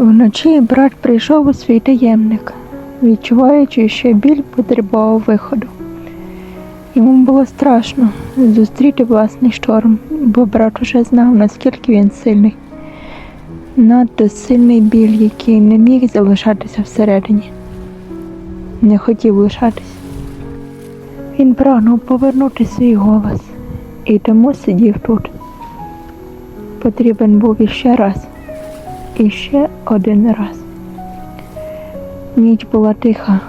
Вночі брат прийшов у свій таємник, відчуваючи, що біль потребував виходу. Йому було страшно зустріти власний шторм, бо брат уже знав, наскільки він сильний. Надто сильний біль, який не міг залишатися всередині. Не хотів лишатись. Він прагнув повернути свій голос і тому сидів тут. Потрібен був іще раз, і ще один раз. Ніч була тиха,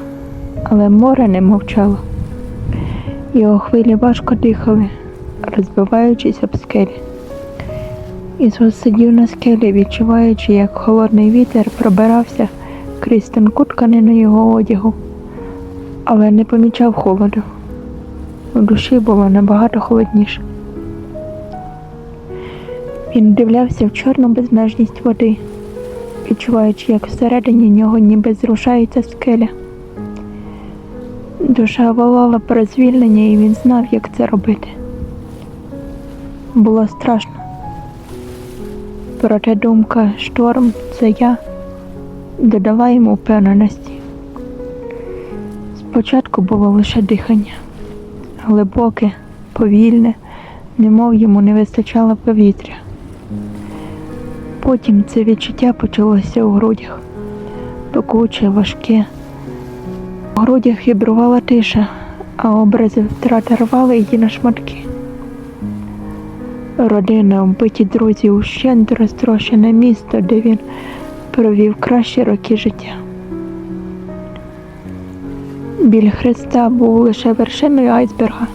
але море не мовчало. Його хвилі важко дихали, розбиваючись об скелі. Ісус сидів на скелі, відчуваючи, як холодний вітер пробирався крізь тонку тканину його одягу, але не помічав холоду. У душі було набагато холодніше. Він дивлявся в чорну безмежність води, відчуваючи, як всередині нього ніби зрушається скеля. Душа волала про звільнення, і він знав, як це робити. Було страшно. Проте думка шторм це я додала йому впевненості. Спочатку було лише дихання, глибоке, повільне, немов йому не вистачало повітря. Потім це відчуття почалося у грудях, пекуче, важке. У грудях вібрувала тиша, а образи втрати рвали її на шматки. Родина, вбиті друзі, ущент розтрощене місто, де він провів кращі роки життя. Біль Христа був лише вершиною айсберга.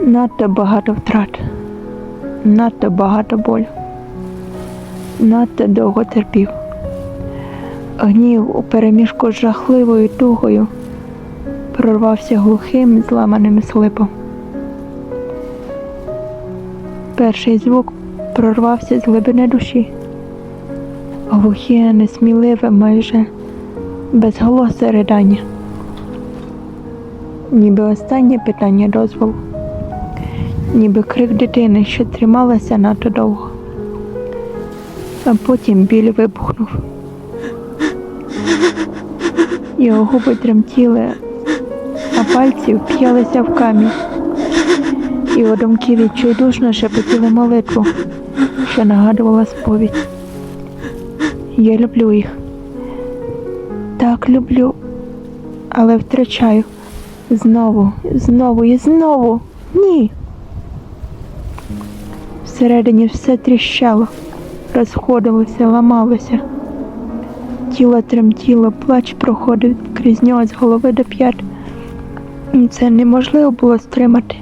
Надто багато втрат, надто багато болю, надто довго терпів. Гнів у переміжку з жахливою тугою прорвався глухим зламаним слипом. Перший звук прорвався з глибини душі. Глухе, несміливе, майже безголосе ридання. Ніби останнє питання дозволу, ніби крик дитини, що трималася надто довго. А потім біль вибухнув. Його губи тремтіли, а пальці вп'ялися в камінь. Його думки відчайдушно шепотіли молитву, що нагадувала сповідь. Я люблю їх. Так люблю, але втрачаю. Знову, знову і знову. Ні. Всередині все тріщало, розходилося, ламалося. Тіло тремтіло, плач проходив крізь нього з голови до п'ят. Це неможливо було стримати.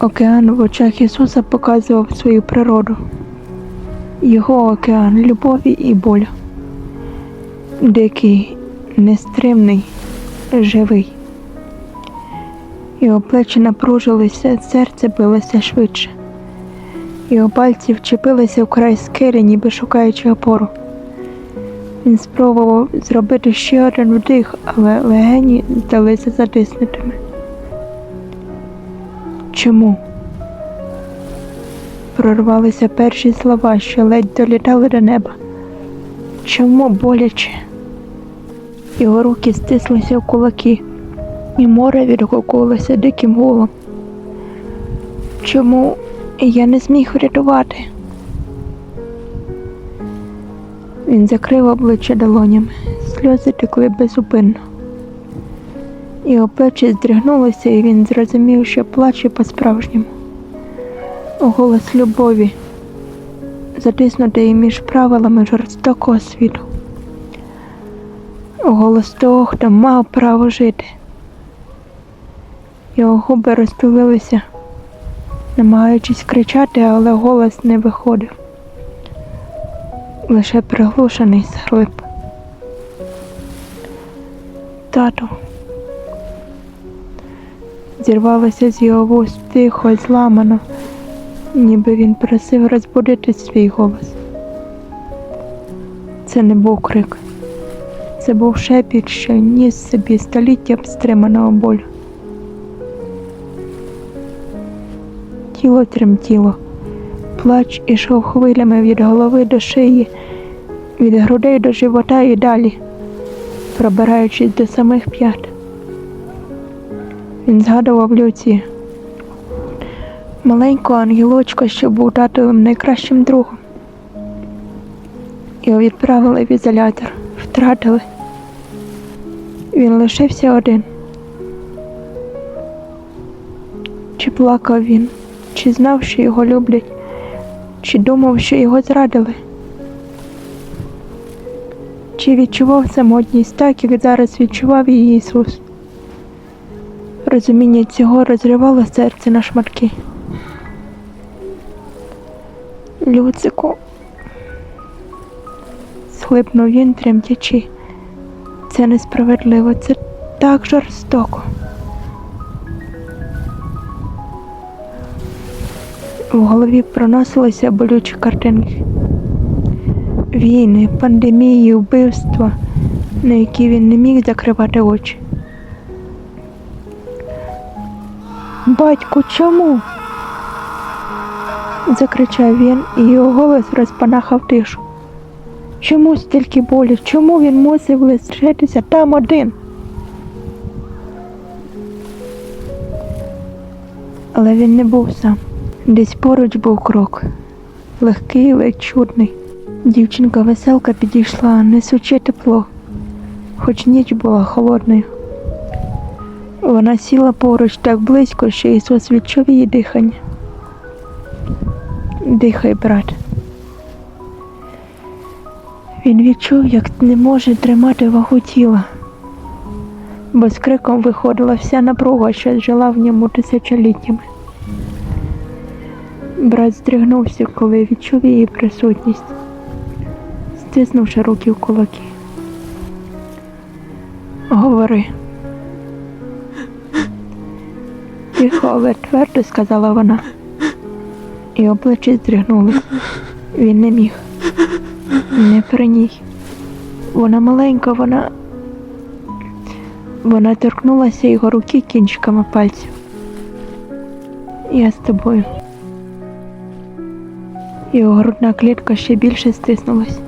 Океан в очах Ісуса показував свою природу. Його океан любові і болю. Дикий, нестримний, живий. Його плечі напружилися, серце билося швидше. Його пальці вчепилися в край скелі, ніби шукаючи опору. Він спробував зробити ще один вдих, але легені здалися затиснутими. Чому? Прорвалися перші слова, що ледь долітали до неба. Чому боляче? Його руки стислися в кулаки, і море відгукувалося диким гулом. Чому я не зміг врятувати? Він закрив обличчя долонями, сльози текли безупинно. Його плечі здригнулися, і він зрозумів, що плаче по-справжньому. Голос любові, затиснутий між правилами жорстокого світу. Голос того, хто мав право жити. Його губи розтулилися, намагаючись кричати, але голос не виходив. Лише приглушений схлип. Тату. Зірвалося з його вуст тихо й зламано, ніби він просив розбудити свій голос. Це не був крик, це був шепіт, що ніс собі століття стриманого болю. Тіло тремтіло, Плач ішов хвилями від голови до шиї, від грудей до живота і далі, пробираючись до самих п'ят. Він згадував Люці, маленьку ангелочку, що був татовим найкращим другом. Його відправили в ізолятор, втратили. Він лишився один. Чи плакав він, чи знав, що його люблять, чи думав, що його зрадили? Чи відчував самотність так, як зараз відчував її Ісус? Розуміння цього розривало серце на шматки. Люцику, схлипнув він, тремтячи. Це несправедливо, це так жорстоко. В голові проносилися болючі картинки. Війни, пандемії, вбивства, на які він не міг закривати очі. Батьку, чому? закричав він, і його голос розпанахав тишу. Чому стільки болю? Чому він мусив лишитися там один? Але він не був сам. Десь поруч був крок, легкий, ледь чудний. Дівчинка веселка підійшла, несучи тепло, хоч ніч була холодною. Вона сіла поруч так близько, що Ісус відчув її дихання. Дихай, брат. Він відчув, як не може тримати вагу тіла, бо з криком виходила вся напруга, що жила в ньому тисячоліттями. Брат здригнувся, коли відчув її присутність, стиснувши руки в кулаки. Говори. Тихо, але твердо сказала вона. І обличчя здригнули. Він не міг. Не при ній. Вона маленька, вона. Вона торкнулася його руки кінчиками пальців. Я з тобою. Його грудна клітка ще більше стиснулась.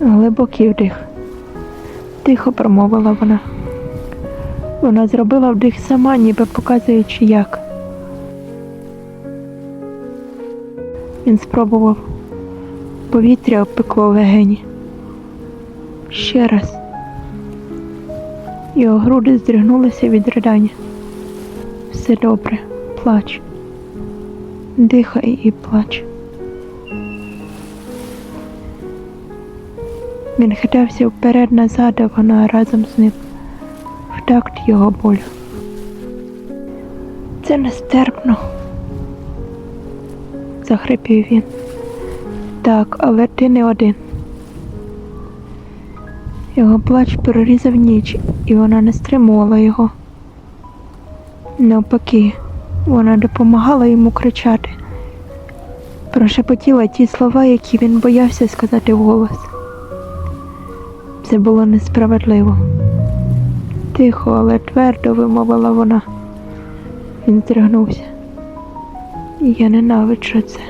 Глибокий вдих. Тихо промовила вона. Вона зробила вдих сама, ніби показуючи як. Він спробував. Повітря обпекло легені. Ще раз. Його груди здригнулися від ридання. Все добре, плач. Дихай і плач. Він хитався вперед назад, а вона разом з ним в такт його болю. Це нестерпно, захрипів він. Так, але ти не один. Його плач перерізав ніч, і вона не стримувала його. Навпаки, вона допомагала йому кричати, прошепотіла ті слова, які він боявся сказати вголос. Це було несправедливо. Тихо, але твердо вимовила вона. Він здригнувся. Я ненавиджу це,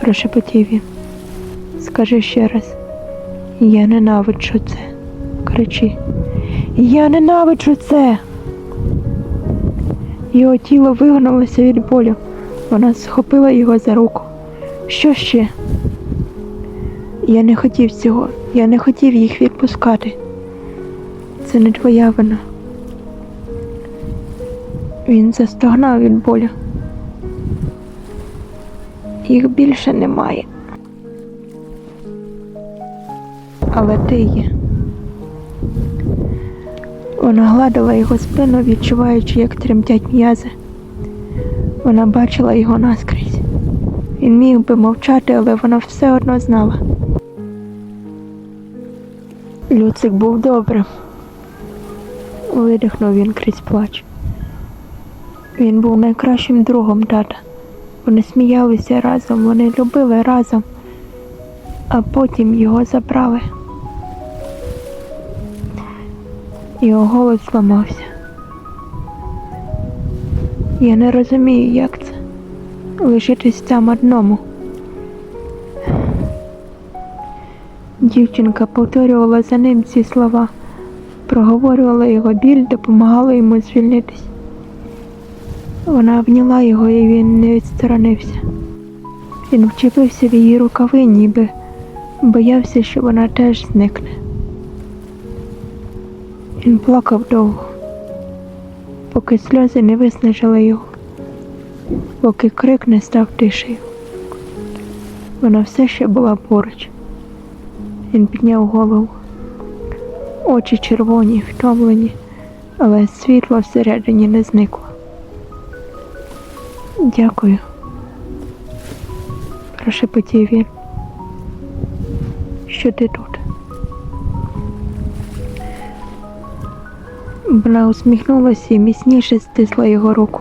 прошепотів він. Скажи ще раз. Я ненавиджу це. Кричи. Я ненавиджу це. Його тіло вигнулося від болю. Вона схопила його за руку. Що ще? Я не хотів цього. Я не хотів їх відпускати. Це не твоя вина. Він застогнав від болю. Їх більше немає. Але ти є. Вона гладила його спину, відчуваючи, як тремтять м'язи. Вона бачила його наскрізь. Він міг би мовчати, але вона все одно знала. Люцик був добрим. Видихнув він крізь плач. Він був найкращим другом тата. Вони сміялися разом, вони любили разом, а потім його забрали. Його голос зламався. Я не розумію, як це. лишитись там одному. Дівчинка повторювала за ним ці слова, проговорювала його біль, допомагала йому звільнитись. Вона обняла його, і він не відсторонився. Він вчепився в її рукави, ніби боявся, що вона теж зникне. Він плакав довго, поки сльози не виснажили його, поки крик не став тишею. Вона все ще була поруч. Він підняв голову. Очі червоні, втомлені, але світло всередині не зникло. Дякую. Прошепотів він. Що ти тут? Вона усміхнулася і міцніше стисла його руку.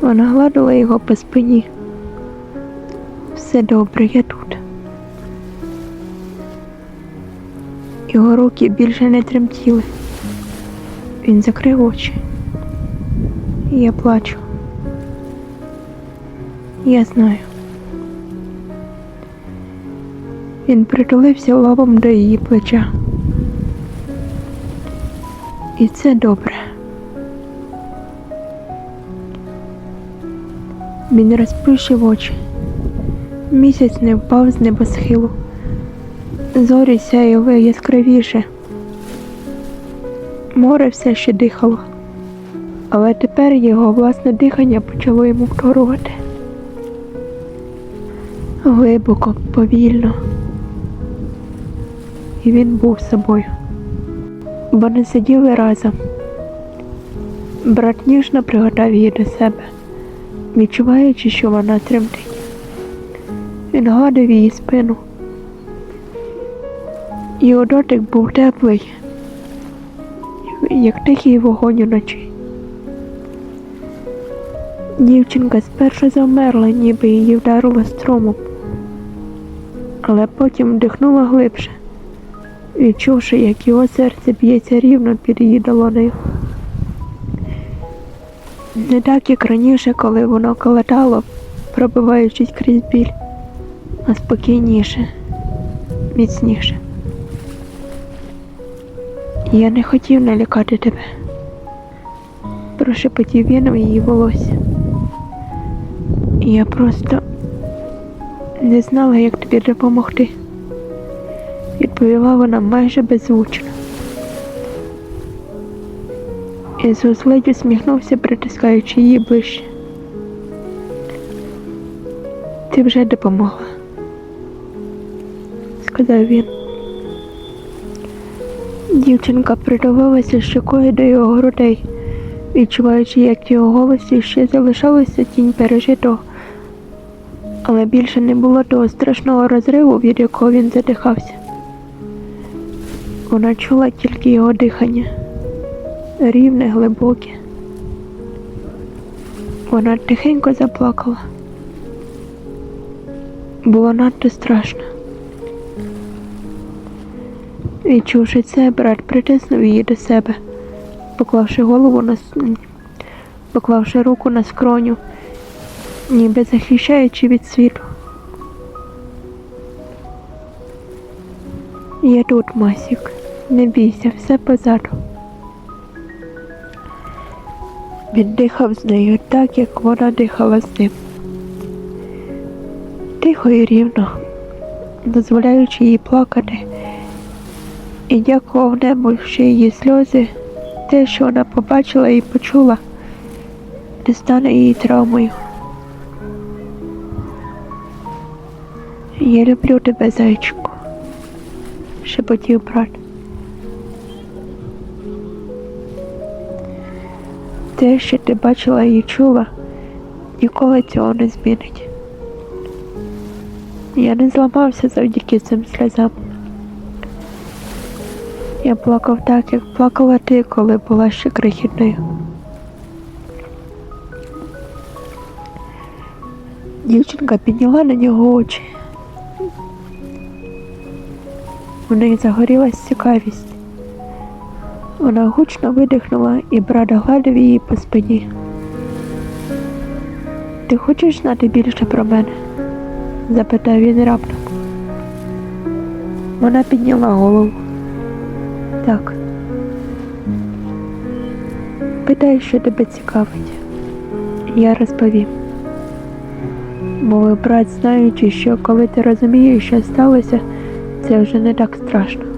Вона гладила його по спині. Все добре, я тут. Його руки більше не тремтіли. Він закрив очі. Я плачу. Я знаю. Він притулився лобом до її плеча. І це добре. Він розплющив очі. Місяць не впав з небосхилу. Зорі сяяли яскравіше. Море все ще дихало, але тепер його власне дихання почало йому вторувати. Глибоко, повільно. І він був собою. Вони сиділи разом. Брат ніжно пригадав її до себе, відчуваючи, що вона тремтить. Він гладив її спину. Його дотик був теплий, як тихий вогонь уночі. Дівчинка спершу завмерла, ніби її вдарило струмом, але потім вдихнула глибше, відчувши, як його серце б'ється рівно під її долонею. Не так, як раніше, коли воно калатало, пробиваючись крізь біль, а спокійніше, міцніше. Я не хотів налякати тебе. Прошепотів він у її волосся. Я просто не знала, як тобі допомогти. Відповіла вона майже беззвучно. Ісус ледь усміхнувся, притискаючи її ближче. Ти вже допомогла, сказав він. Дівчинка придивилася щокою до його грудей, відчуваючи, як в його голосі ще залишалася тінь пережитого, але більше не було того страшного розриву, від якого він задихався. Вона чула тільки його дихання, рівне, глибоке. Вона тихенько заплакала. Було надто страшно. Відчувши це, брат притиснув її до себе, поклавши голову на поклавши руку на скроню, ніби захищаючи від світу. Я тут, Масік, не бійся, все позаду. Він дихав з нею так, як вона дихала з ним. Тихо і рівно, дозволяючи їй плакати і дякував небу, що її сльози, те, що вона побачила і почула, не стане її травмою. Я люблю тебе, зайчику, шепотів брат. Те, що ти бачила і чула, ніколи цього не змінить. Я не зламався завдяки цим сльозам. Я плакав так, як плакала ти, коли була ще крихітною. Дівчинка підняла на нього очі. У неї загорілась цікавість. Вона гучно видихнула і брат гладив її по спині. Ти хочеш знати більше про мене? запитав він раптом. Вона підняла голову. Так. Питай, що тебе цікавить. Я розповім. Мовив брат, знаючи, що коли ти розумієш, що сталося, це вже не так страшно.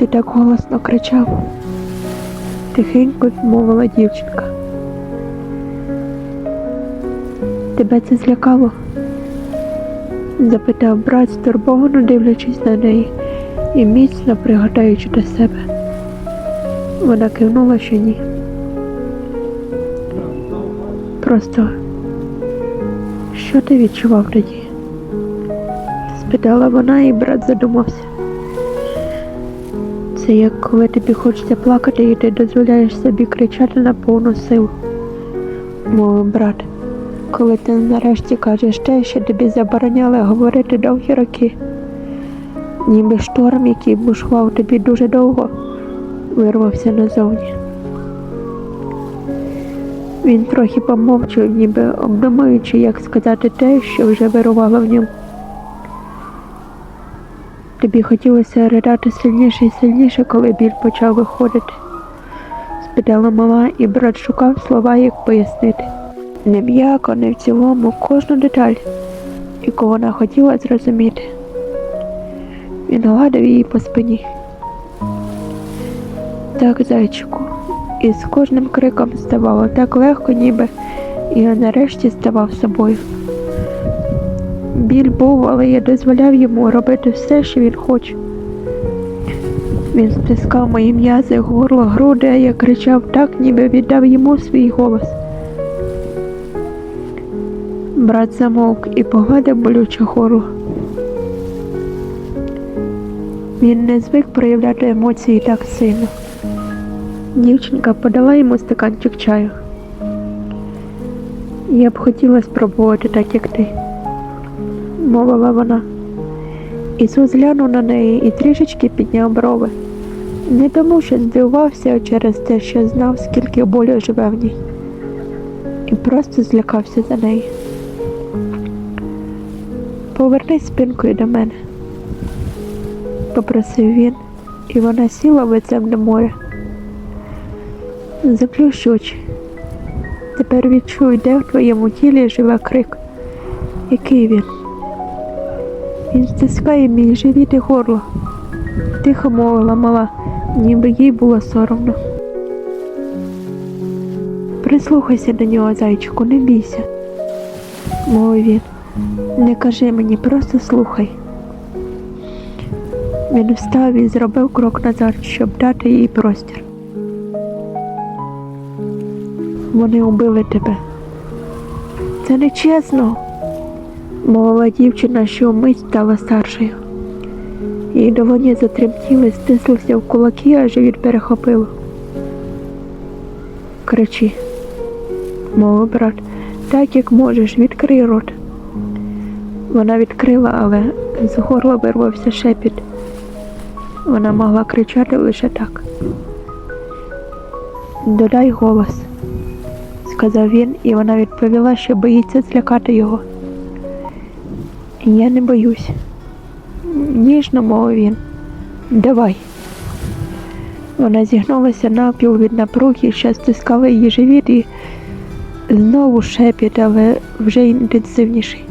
Ти так голосно кричав. Тихенько відмовила дівчинка. Тебе це злякало? запитав брат, стурбовано дивлячись на неї і міцно пригортаючи до себе. Вона кивнула, що ні. Просто що ти відчував тоді? спитала вона, і брат задумався. Це як коли тобі хочеться плакати, і ти дозволяєш собі кричати на повну силу, мовив брат. Коли ти нарешті кажеш те, що тобі забороняли говорити довгі роки, ніби шторм, який бушував тобі дуже довго, вирвався назовні. Він трохи помовчав, ніби обдумуючи, як сказати те, що вже вирувало в ньому. Тобі хотілося ридати сильніше і сильніше, коли біль почав виходити. Спитала мала, і брат шукав слова, як пояснити. Не м'яко, не в цілому, кожну деталь, яку вона хотіла зрозуміти. Він гладив її по спині. Так, зайчику, і з кожним криком ставало так легко, ніби і нарешті ставав собою. Біль був, але я дозволяв йому робити все, що він хоче. Він стискав мої м'язи, горло, груди, а я кричав так, ніби віддав йому свій голос. Брат замовк і погладив болюче горло. Він не звик проявляти емоції так сильно. Дівчинка подала йому стаканчик чаю. Я б хотіла спробувати так, як ти, мовила вона. Ісус глянув на неї і трішечки підняв брови. Не тому, що здивувався, через те, що знав, скільки болю живе в ній, і просто злякався за неї. Повернись спинкою до мене, попросив він, і вона сіла лицем до моря. Заплющ очі. Тепер відчуй, де в твоєму тілі живе крик. Який він? Він стискає мій живіт і горло. Тихо мовила мала, ніби їй було соромно. Прислухайся до нього, зайчику, не бійся, мовив він. Не кажи мені, просто слухай. Він встав і зробив крок назад, щоб дати їй простір. Вони убили тебе. Це нечесно, мовила дівчина, що вмить стала старшою. Її долоні затремтіли, стислися в кулаки, а живіт перехопило. Кричи, мовив брат, так як можеш, відкрий рот. Вона відкрила, але з горла вирвався шепіт. Вона могла кричати лише так. Додай голос, сказав він, і вона відповіла, що боїться злякати його. Я не боюсь. Ніжно мовив він. Давай. Вона зігнулася навпіл від напруги, що стискала її живіт і знову шепіт, але вже інтенсивніший.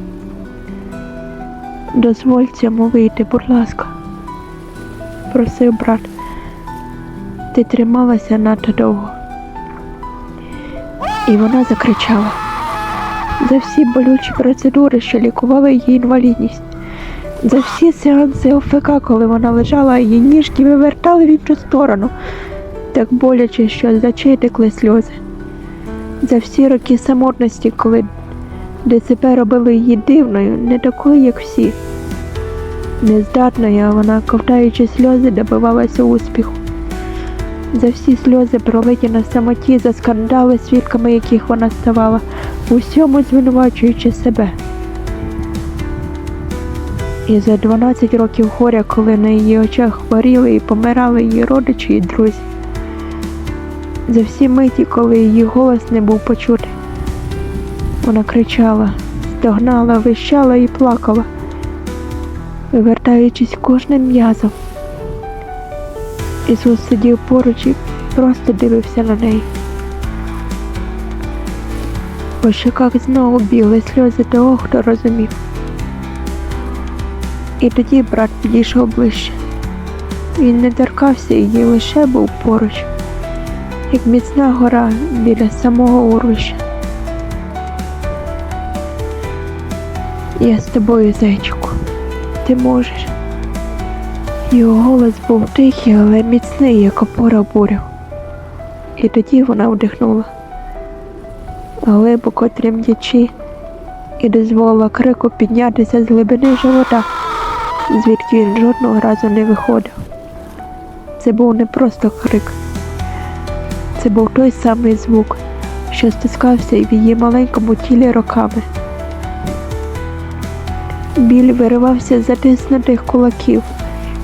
Дозволь цьому вийти, будь ласка, просив брат. Ти трималася надто довго. І вона закричала за всі болючі процедури, що лікували її інвалідність, за всі сеанси ОФК, коли вона лежала, її ніжки вивертали в іншу сторону, так боляче, що з текли сльози. За всі роки самотності, коли ДЦП робили її дивною, не такою, як всі. Нездатною, а вона, ковтаючи сльози, добивалася успіху. За всі сльози, пролиті на самоті, за скандали, свідками яких вона ставала, у всьому звинувачуючи себе. І за 12 років горя, коли на її очах хворіли і помирали її родичі і друзі. за всі миті, коли її голос не був почутий. Вона кричала, стогнала, вищала і плакала, вивертаючись кожним м'язом. Ісус сидів поруч і просто дивився на неї. По щоках знову бігли сльози того, хто розумів. І тоді брат підійшов ближче. Він не торкався її, лише був поруч, як міцна гора біля самого урвища. Я з тобою, зайчику, ти можеш. Його голос був тихий, але міцний, як опора бурю. І тоді вона вдихнула, глибоко тремтячи, і дозволила крику піднятися з глибини живота, звідки він жодного разу не виходив. Це був не просто крик, це був той самий звук, що стискався в її маленькому тілі роками. Біль виривався з затиснутих кулаків,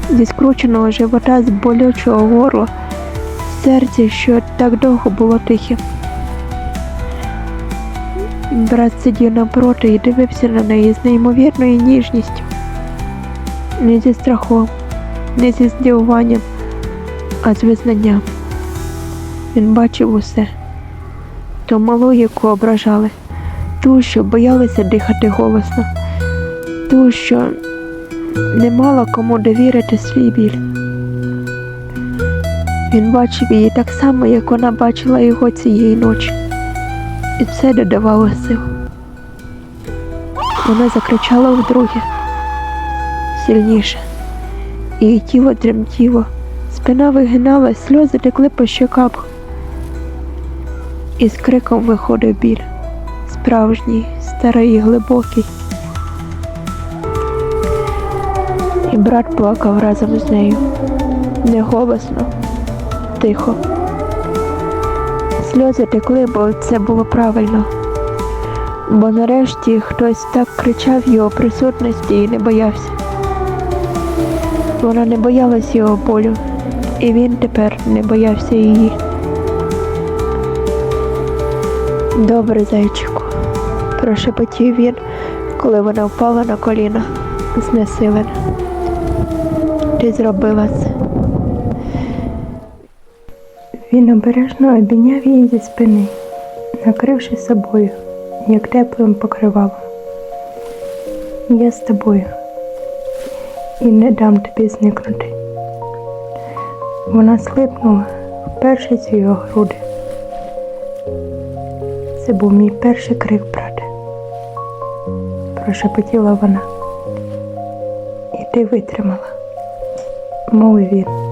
зі скрученого живота, з болючого горла, серця, що так довго було тихим. Брат сидів навпроти і дивився на неї з неймовірною ніжністю, не зі страхом, не зі здивуванням, а з визнанням. Він бачив усе. Ту малу, яку ображали, ту, що боялися дихати голосно, ту, що не мала кому довірити свій біль. Він бачив її так само, як вона бачила його цієї ночі, і це додавало сил. Вона закричала вдруге сильніше, її тіло тремтіло, спина вигиналась, сльози текли по щоках. І з криком виходив біль, справжній, старий глибокий. І брат плакав разом з нею, не голосно, тихо. Сльози текли, бо це було правильно. Бо нарешті хтось так кричав його присутності і не боявся. Вона не боялась його болю, і він тепер не боявся її. Добре, зайчику, прошепотів він, коли вона впала на коліна, знесилена. Ти зробила це. Він обережно обійняв її зі спини, накривши собою, як теплим покривалом. Я з тобою і не дам тобі зникнути. Вона слипнула, впершись в його груди. Це був мій перший крик, брате, прошепотіла вона. І ти витримала, мовив він.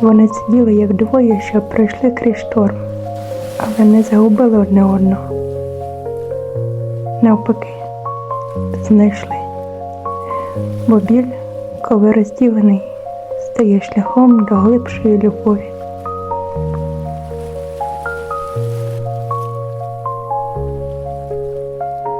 Вони сиділи як двоє, що пройшли крізь шторм, але не загубили одне одного. Навпаки, знайшли. Бо біль, коли розділений, стає шляхом до глибшої любові.